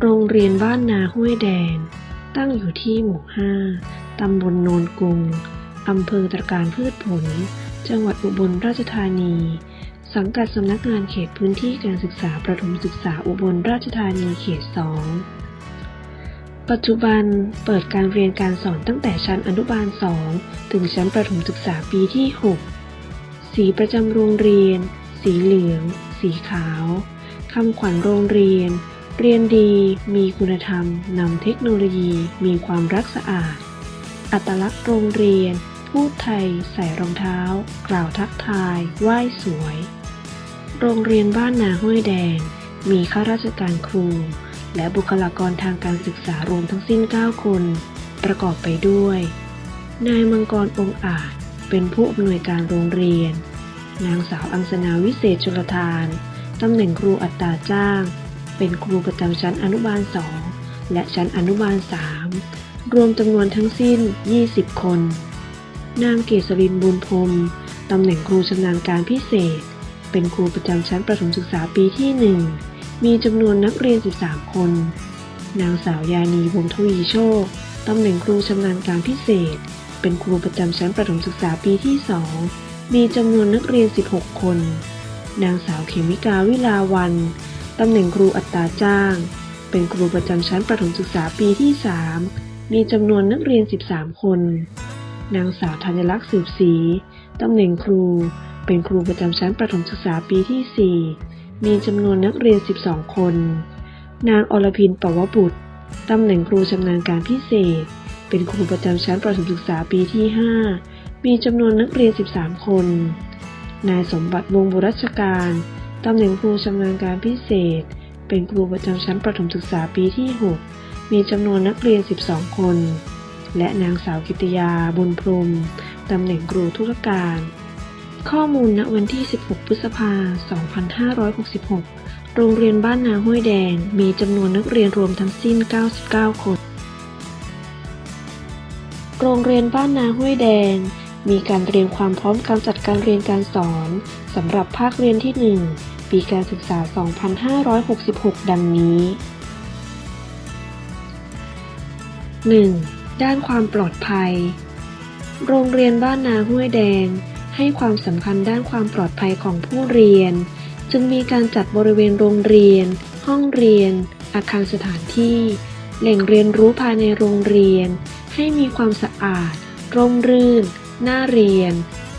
โรงเรียนบ้านนาห้วยแดง ตั้งอยู่ที่หมู่ 5 ตำบลโนนกุง อำเภอตรการพืชผล จังหวัดอุบลราชธานี สังกัดสำนักงานเขตพื้นที่การศึกษาประถมศึกษาอุบลราชธานีเขต 2 ปัจจุบันเปิดการเรียนการสอนตั้งแต่ชั้นอนุบาล 2 ถึงชั้นประถมศึกษาปีที่ 6 สีประจำโรงเรียน สีเหลือง สีขาว คำขวัญโรงเรียน เรียนดี มีคุณธรรม นำเทคโนโลยี มีความรักสะอาด อัตลักษณ์โรงเรียน พูดไทย ใส่รองเท้า กล่าวทักทาย ไหว้สวย โรงเรียนบ้านนาห้วยแดง มีข้าราชการครู และบุคลากรทางการศึกษารวมทั้งสิ้น 9 คน ประกอบไปด้วย นายมังกรองอาจ เป็นผู้อำนวยการโรงเรียน นางสาวอังสนาวิเศษชลทาน ตำแหน่งครูอัตราจ้าง เป็นครูประจำชั้นอนุบาล 2 และชั้นอนุบาล 3 รวมจำนวนทั้งสิ้น 20 คน นางเกษรินบุญพรมตำแหน่งครูชำนาญการพิเศษ เป็นครูประจำชั้นประถมศึกษาปีที่ 1 มีจำนวนนักเรียน 13 คน นางสาวยานีวงทวีโชคตำแหน่งครูชำนาญการพิเศษ เป็นครูประจำชั้นประถมศึกษาปีที่ 2 มีจำนวนนักเรียน 16 คน นางสาวเขมิกาวิลาวัน ตำแหน่งครูอัตราจ้าง เป็นครูประจำชั้นประถมศึกษาปีที่ 3 มีจำนวนนักเรียน 13 คน นางสาวธัญลักษณ์สืบศรีตำแหน่งครู เป็นครูประจำชั้นประถมศึกษาปีที่ 4 มีจำนวนนักเรียน 12 คน นางอรพินปวบุตรตำแหน่งครูชำนาญการพิเศษ เป็นครูประจำชั้นประถมศึกษาปีที่ 5 มีจำนวนนักเรียน 13 คน นายสมบัติวงบุรัชการ ตำแหน่งครูชำนาญการพิเศษ เป็นครูประจำชั้นประถมศึกษาปีที่ 6 มีจำนวนนักเรียน 12 คน และนางสาวกิตยา บุญพรม ตำแหน่งครูธุรการ ข้อมูลณวันที่ 16 พฤษภาคม2566 โรงเรียนบ้านนาห้วยแดง มีจำนวนนักเรียนรวมทั้งสิ้น 99 คน โรงเรียนบ้านนาห้วยแดง มีการเตรียมความพร้อมการจัดการเรียนการสอนสำหรับภาคเรียนที่ 1 ปีการศึกษา 2566 ดังนี้ 1. ด้านความปลอดภัย โรงเรียนบ้านนาห้วยแดง ให้ความสำคัญด้านความปลอดภัยของผู้เรียน จึงมีการจัดบริเวณโรงเรียน ห้องเรียน อาคารสถานที่ แหล่งเรียนรู้ภายในโรงเรียน ให้มีความสะอาด ร่มรื่น น่าเรียน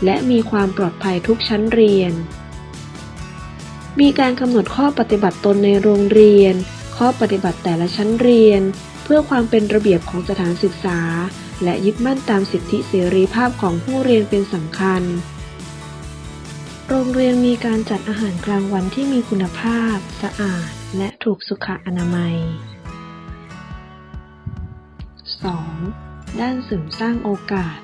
และมีความปลอดภัยทุกชั้นเรียน มีการกำหนดข้อปฏิบัติตนในโรงเรียน ข้อปฏิบัติแต่ละชั้นเรียน เพื่อความเป็นระเบียบของสถานศึกษา และยึดมั่นตามสิทธิเสรีภาพของผู้เรียนเป็นสำคัญ โรงเรียนมีการจัดอาหารกลางวันที่มีคุณภาพ สะอาด และถูกสุขอนามัย 2. ด้านเสริมสร้างโอกาส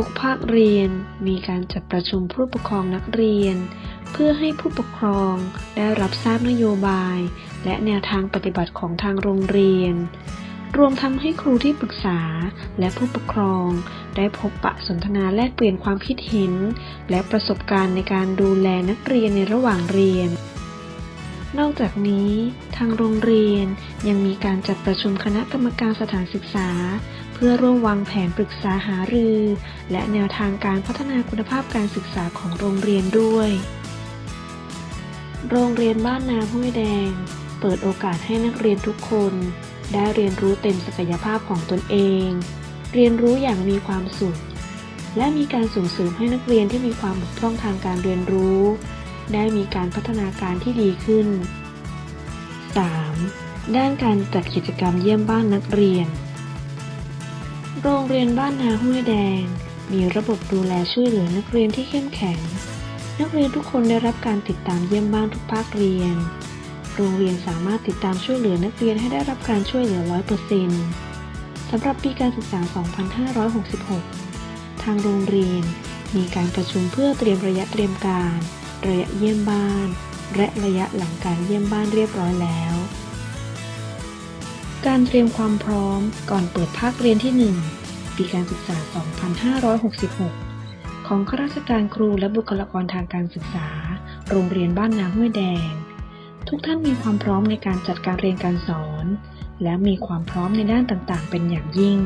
ทุกภาคเรียนมีการจัดประชุมผู้ปกครองนักเรียน เพื่อให้ผู้ปกครองได้รับทราบนโยบาย และแนวทางปฏิบัติของทางโรงเรียน รวมทั้งให้ครูที่ปรึกษาและผู้ปกครอง ได้พบปะสนทนาแลกเปลี่ยนความคิดเห็น และประสบการณ์ในการดูแลนักเรียนในระหว่างเรียนนอกจากนี้ ทางโรงเรียนยังมีการจัดประชุมคณะกรรมการสถานศึกษา พื่อร่วมวางแผนปรึกษาหารือ และแนวทางการพัฒนาคุณภาพการศึกษาของโรงเรียนด้วย โรงเรียนบ้านนาห้วยแดง เปิดโอกาสให้นักเรียนทุกคน ได้เรียนรู้เต็มศักยภาพของตนเอง เรียนรู้อย่างมีความสุข และมีการส่งเสริมให้นักเรียนที่มีความบกพร่องทางการเรียนรู้ ได้มีการพัฒนาการที่ดีขึ้น 3. ด้านการจัดกิจกรรมเยี่ยมบ้านนักเรียน โรงเรียนบ้านนาห้วยแดง มีระบบดูแลช่วยเหลือนักเรียนที่เข้มแข็ง นักเรียนทุกคนได้รับการติดตามเยี่ยมบ้านทุกภาคเรียน โรงเรียนสามารถติดตามช่วยเหลือนักเรียนให้ได้รับการช่วยเหลือ100%สำหรับปีการศึกษา 2566 ทางโรงเรียนมีการประชุมเพื่อเตรียมระยะเตรียมการ ระยะเยี่ยมบ้าน และระยะหลังการเยี่ยมบ้านเรียบร้อยแล้ว การเตรียมความพร้อมก่อนเปิดภาคเรียนที่ 1 ปีการศึกษา 2566 ของข้าราชการครูและบุคลากรทางการศึกษา โรงเรียนบ้านนาห้วยแดง ทุกท่านมีความพร้อมในการจัดการเรียนการสอน และมีความพร้อมในด้านต่างๆ เป็นอย่างยิ่ง